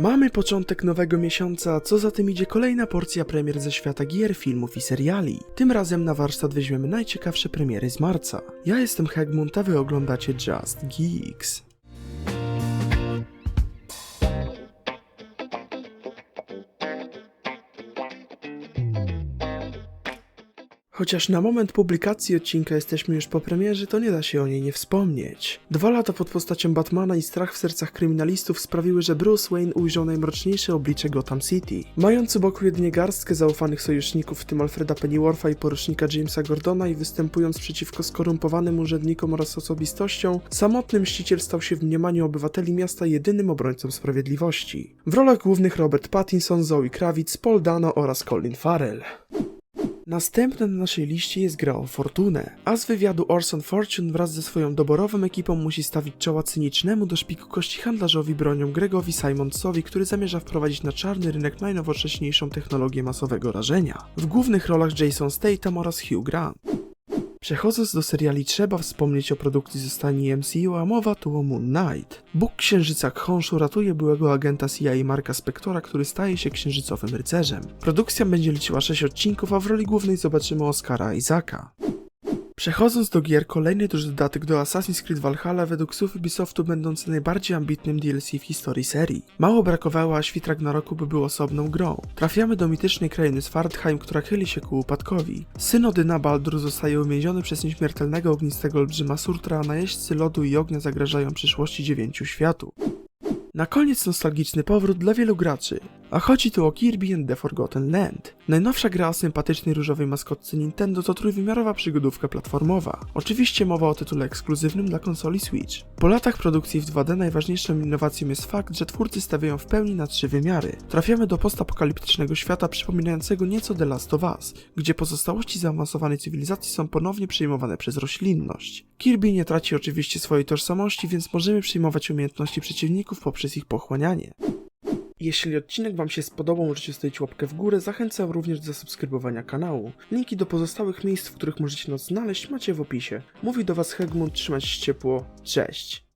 Mamy początek nowego miesiąca, co za tym idzie kolejna porcja premier ze świata gier, filmów i seriali. Tym razem na warsztat weźmiemy najciekawsze premiery z marca. Ja jestem Hegmund, a wy oglądacie Just Geeks. Chociaż na moment publikacji odcinka jesteśmy już po premierze, to nie da się o niej nie wspomnieć. Dwa lata pod postacią Batmana i strach w sercach kryminalistów sprawiły, że Bruce Wayne ujrzał najmroczniejsze oblicze Gotham City. Mając u boku jedynie garstkę zaufanych sojuszników, w tym Alfreda Pennywortha i porucznika Jamesa Gordona i występując przeciwko skorumpowanym urzędnikom oraz osobistościom, samotny mściciel stał się w mniemaniu obywateli miasta jedynym obrońcą sprawiedliwości. W rolach głównych Robert Pattinson, Zoe Kravitz, Paul Dano oraz Colin Farrell. Następna na naszej liście jest gra o Fortunę, a z wywiadu Orson Fortune wraz ze swoją doborową ekipą musi stawić czoła cynicznemu do szpiku kości handlarzowi bronią Gregowi Simonsowi, który zamierza wprowadzić na czarny rynek najnowocześniejszą technologię masowego rażenia. W głównych rolach Jason Statham oraz Hugh Grant. Przechodząc do seriali trzeba wspomnieć o produkcji ze stani MCU, a mowa tu o Moon Knight. Bóg Księżyca Khonshu ratuje byłego agenta CIA Marka Spectora, który staje się księżycowym rycerzem. Produkcja będzie liczyła 6 odcinków, a w roli głównej zobaczymy Oscara Isaaca. Przechodząc do gier, kolejny duży dodatek do Assassin's Creed Valhalla według słów Ubisoftu będący najbardziej ambitnym DLC w historii serii. Mało brakowało, a świt Ragnaroku by był osobną grą. Trafiamy do mitycznej krainy Svartheim, która chyli się ku upadkowi. Syn Odyna Baldur zostaje uwięziony przez nieśmiertelnego ognistego olbrzyma Surtra, a najeźdźcy lodu i ognia zagrażają przyszłości dziewięciu światów. Na koniec nostalgiczny powrót dla wielu graczy, a chodzi tu o Kirby and the Forgotten Land. Najnowsza gra o sympatycznej różowej maskotce Nintendo to trójwymiarowa przygodówka platformowa. Oczywiście mowa o tytule ekskluzywnym dla konsoli Switch. Po latach produkcji w 2D najważniejszą innowacją jest fakt, że twórcy stawiają w pełni na trzy wymiary. Trafiamy do postapokaliptycznego świata przypominającego nieco The Last of Us, gdzie pozostałości zaawansowanej cywilizacji są ponownie przejmowane przez roślinność. Kirby nie traci oczywiście swojej tożsamości, więc możemy przyjmować umiejętności przeciwników poprzez ich pochłanianie. Jeśli odcinek Wam się spodobał, możecie stawić łapkę w górę. Zachęcam również do zasubskrybowania kanału. Linki do pozostałych miejsc, w których możecie nas znaleźć, macie w opisie. Mówi do Was Hegmund, trzymać się ciepło. Cześć!